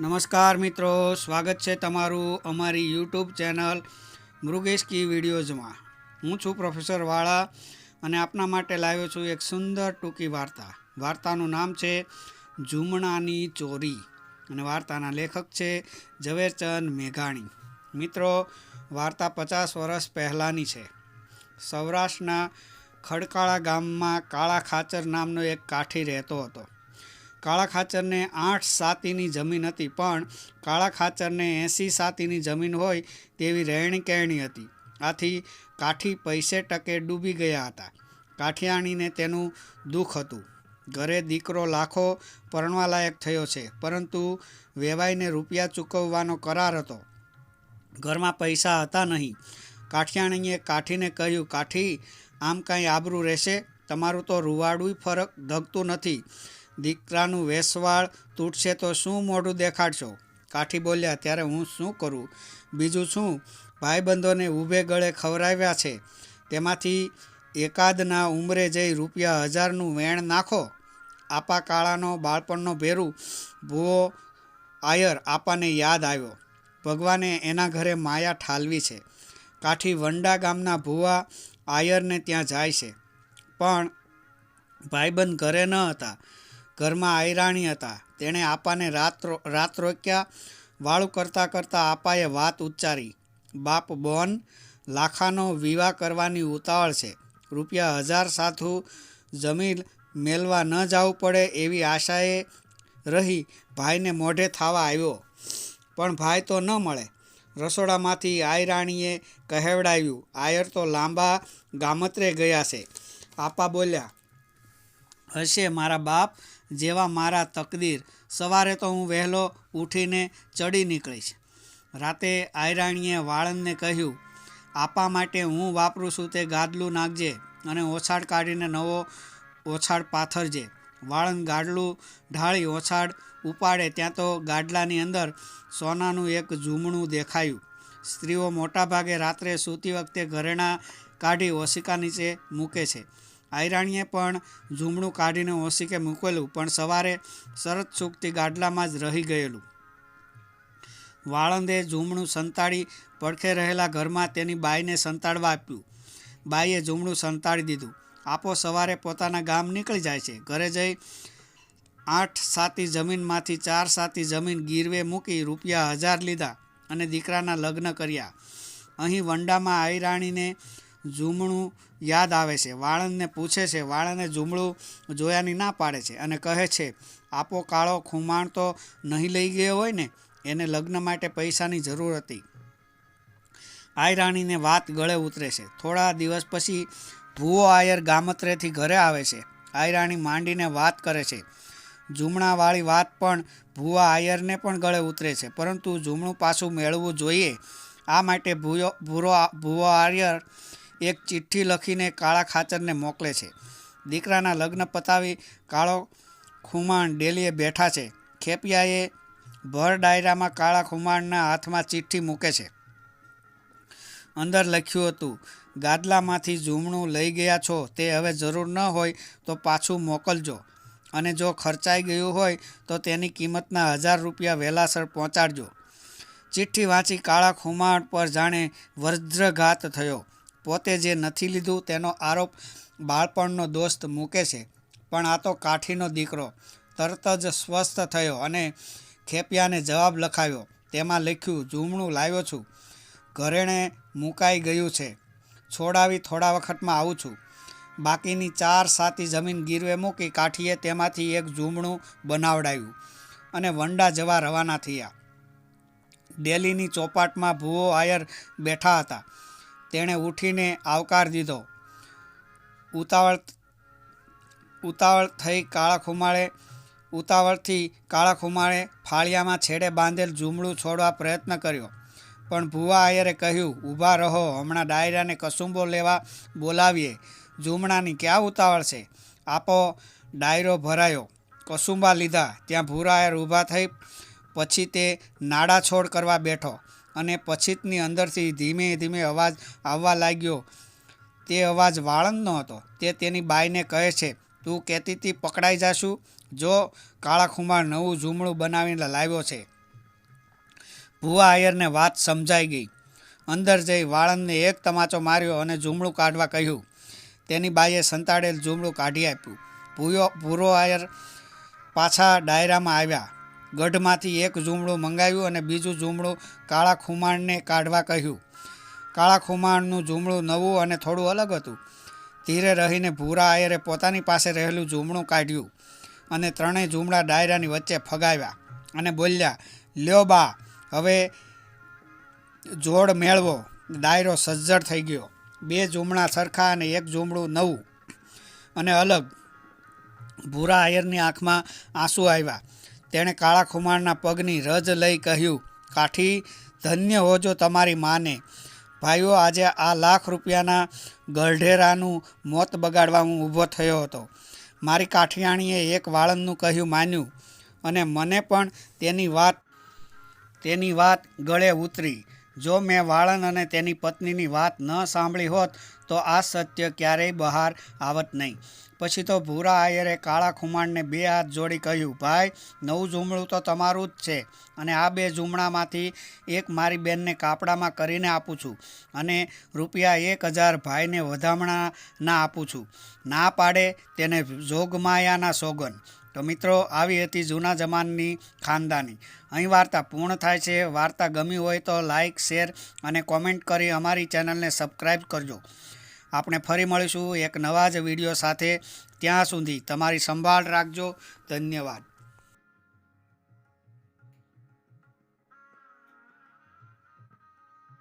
નમસ્કાર મિત્રો, સ્વાગત છે તમારું અમારી યુટ્યુબ ચેનલ મૃગેશ કી વિડીયોઝમાં. હું છું પ્રોફેસર વાળા અને આપના માટે લાવ્યો છું એક સુંદર ટૂંકી વાર્તા. વાર્તાનું નામ છે ઝૂમણાની ચોરી અને વાર્તાના લેખક છે ઝવેરચંદ મેઘાણી. મિત્રો, વાર્તા પચાસ વર્ષ પહેલાંની છે. સૌરાષ્ટ્રના ખડકાળા ગામમાં કાળા ખાચર નામનો એક કાઠી રહેતો હતો. કાળા ખાચરને આઠ સાતીની જમીન હતી, પણ કાળા ખાચરને એંસી સાતીની જમીન હોય તેવી રહેણી કહેણી હતી. આથી કાઠી પૈસે ટકે ડૂબી ગયા હતા. કાઠિયાણીને તેનું દુઃખ હતું. ઘરે દીકરો લાખો પરણવાલાયક થયો છે, પરંતુ વેવાઈને રૂપિયા ચૂકવવાનો કરાર હતો. ઘરમાં પૈસા હતા નહીં. કાઠિયાણીએ કાઠીને કહ્યું, કાઠી, આમ કાંઈ આબરું રહેશે? તમારું તો રૂવાડું ફરક ધગતું નથી. દીકરાનું વેસવાળ તૂટશે તો શું મોઢું દેખાડશો? કાઠી બોલ્યા, ત્યારે હું શું કરું? બીજું શું? ભાઈબંધોને ઊભે ગળે ખવડાવ્યા છે. તેમાંથી એકાદના ઉંમરે જઈ રૂપિયા હજારનું વેણ નાખો. આપા કાળાનો બાળપણનો ભેરું, ભૂવો, આયર આપાને યાદ આવ્યો. ભગવાને એના ઘરે માયા ઠાલવી છે. કાઠી વંડા ગામના ભૂવા આયરને ત્યાં જાય છે. પણ ભાઈબંધ ઘરે ન હતા. ઘરમાં આયરાણી હતા. તેણે આપાને રાત રાત રોક્યા. વાળું કરતાં કરતાં આપાએ વાત ઉચ્ચારી, બાપ બોન, લાખાનો વિવાહ કરવાની ઉતાવળ છે. રૂપિયા હજાર સાથુ જમીન મેલવા ન જવું પડે એવી આશાએ રહી ભાઈને મોઢે થાવા આવ્યો. પણ ભાઈ તો ન મળે. રસોડામાંથી આયરાણીએ કહેવડાવ્યું, આયર તો લાંબા ગામત્રે ગયા છે. આપા બોલ્યા, હશે મારા બાપ જેવા મારા તકદીર. સવારે તો હું વહેલો ઉઠીને ચડી નીકળીશ. રાતે આયરાણીએ વાળંદને કહ્યું, આપા માટે હું વાપરું છું તે ગાદલું નાખજે અને ઓછાડ કાઢીને નવો ઓછાડ પાથરજે. વાળંદ ગાડલું ઢાળી ઓછાડ ઉપાડે ત્યાં તો ગાડલાની અંદર સોનાનું એક ઝૂમણું દેખાયું. સ્ત્રીઓ મોટાભાગે રાત્રે સૂતી વખતે ઘરેણાં કાઢી ઓશિકા નીચે મૂકે છે. આયરાણીએ પણ ઝૂમણું કાઢીને ઓશિકે મૂકેલું, પણ સવારે શરત ચૂકતી ગાડલામાં જ રહી ગયેલું. વાળંદે ઝૂમણું સંતાડી પડખે રહેલા ઘરમાં તેની બાઈને સંતાડવા આપ્યું. બાઈએ ઝૂમણું સંતાડી દીધું. આપો સવારે પોતાના ગામ નીકળી જાય છે. ઘરે જઈ આઠ સાતી જમીનમાંથી ચાર સાતી જમીન ગીરવે મૂકી રૂપિયા હજાર લીધા અને દીકરાના લગ્ન કર્યા. અહીં વંડામાં આયરાણીને ઝૂમણું યાદ આવે છે. વાળંદને પૂછે છે વાળંદને ઝૂમળું જોયાની ના પાડે છે? અને કહે છે, આપો કાળો ખુમાણ તો નહીં લઈ ગયો હોય ને, એને લગ્ન માટે પૈસાની જરૂર હતી. આયરાણીને વાત ગળે ઉતરે છે. થોડા દિવસ પછી ભૂવો આયર ગામત્રેથી ઘરે આવે છે. આયરાણી માંડીને વાત કરે છે. ઝૂમણાવાળી વાત પણ ભૂવા આયરને પણ ગળે ઉતરે છે. પરંતુ ઝૂમણું પાછું મેળવવું જોઈએ. આ માટે ભૂયો ભૂરો ભૂવો આયર એક ચિઠ્ઠી લખીને કાળા ખાચરને મોકલે છે. દીકરાના લગ્ન પતાવી કાળો ખુમાણ ડેલીએ બેઠા છે. ખેપિયાએ ભર ડાયરામાં કાળા ખુમાણના હાથમાં ચિઠ્ઠી મૂકે છે. અંદર લખ્યું હતું, ગાદલામાંથી ઝૂમણું લઈ ગયા છો, તે હવે જરૂર ન હોય તો પાછું મોકલજો. અને જો ખર્ચાઈ ગયું હોય તો તેની કિંમતના હજાર રૂપિયા વહેલાસર પહોંચાડજો. ચિઠ્ઠી વાંચી કાળા ખુમાણ પર જાણે વજ્રઘાત થયો. પોતે જે નથી લીધું તેનો આરોપ બાળપણનો દોસ્ત મૂકે છે. પણ આ તો કાઠીનો દીકરો તરત જ સ્વસ્થ થયો અને ખેપિયાને જવાબ લખાવ્યો. તેમાં લખ્યું ઝૂમણું લાવ્યો છું. ઘરેણે મુકાઈ ગયું છે. છોડાવી થોડા વખતમાં આવું છું. બાકીની ચાર સાતી જમીન ગીરવે મૂકી કાઠીએ તેમાંથી એક ઝૂમણું બનાવડાવ્યું અને વંડા જવા રવાના થયા. ડેલીની ચોપાટમાં ભૂવો આયર બેઠા હતા. તેણે ઉઠીને આવકાર દીધો. ઉતાવળ ઉતાવળ થઈ કાળા ખુમાળે, ઉતાવળથી કાળા ખુમાળે ફાળિયામાં છેડે બાંધેલ ઝૂમડું છોડવા પ્રયત્ન કર્યો. પણ ભુવા આયરે કહ્યું ઊભા રહો, હમણાં ડાયરાને કસુંબો લેવા બોલાવીએ. ઝૂમણાની ક્યાં ઉતાવળ છે? આપો ડાયરો ભરાયો. કસુંબા લીધા. ત્યાં ભૂરા આયર ઊભા થઈ પછી તે નાડા છોડ કરવા બેઠો. અને પછીતની અંદરથી ધીમે ધીમે અવાજ આવવા લાગ્યો. તે અવાજ વાળંદનો હતો. તે તેની બાઈને કહે છે, તું હતી પકડાઈ જાશું? જો કાળા ખુમાર નવું ઝૂમડું બનાવીને લાવ્યો છે. ભુવા આયરને વાત સમજાઈ ગઈ. અંદર જઈ વાળંદને એક તમાચો માર્યો અને ઝૂમડું કાઢવા કહ્યું. તેની બાઈએ સંતાડેલ ઝૂમડું કાઢી આપ્યું. ભૂયો ભૂરો આયર પાછા ડાયરામાં આવ્યા. ગઢમાંથી એક ઝૂમડું મંગાવ્યું અને બીજું ઝૂમડું કાળા ખુમાણને કાઢવા કહ્યું. કાળા ખુમાણનું ઝૂમડું નવું અને થોડું અલગ હતું. ધીરે રહીને ભૂરા આયરે પોતાની પાસે રહેલું ઝૂમડું કાઢ્યું અને ત્રણેય ઝૂમડા ડાયરાની વચ્ચે ફગાવ્યા અને બોલ્યા, લ્યો બા, હવે જોડ મેળવો. ડાયરો સજ્જડ થઈ ગયો. બે ઝૂમડા સરખા અને એક ઝૂમડું નવું અને અલગ. ભૂરા આયરની આંખમાં આંસુ આવ્યા. તેણે કાળા ખુમારના પગની રજ લઈ કહ્યું, કાઠી, ધન્ય હોજો તમારી માને. ભાઈઓ, આજે આ લાખ રૂપિયાના ગઢેરાનું મોત બગાડવા હું ઊભો થયો હતો. મારી કાઠિયાણીએ એક વાળંદનું કહ્યું માન્યું અને મને પણ તેની વાત તેની વાત ગળે ઉતરી. જો મેં વાળન અને તેની પત્નીની વાત ન સાંભળી હોત તો આ સત્ય ક્યારેય બહાર આવત નહીં. પછી તો ભૂરા આયરે કાળા ખુમાણને બે હાથ જોડી કહ્યું, ભાઈ, નવું ઝૂમડું તો તમારું જ છે અને આ બે ઝૂમણામાંથી એક મારી બેનને કાપડામાં કરીને આપું છું અને રૂપિયા એક હજાર ભાઈને વધામણા ના આપું છું. ના પાડે તેને જોગમાયાના સોગન. તો મિત્રો, આવી હતી જૂના જમાનની ખાનદાની. અહીં વાર્તા પૂર્ણ થાય છે. વાર્તા ગમી હોય તો લાઇક શેર અને કોમેન્ટ કરી અમારી ચેનલને સબસ્ક્રાઈબ કરજો. આપણે ફરી મળીશું એક નવા જ વીડિયો સાથે. ત્યાં સુધી તમારી સંભાળ રાખજો. ધન્યવાદ.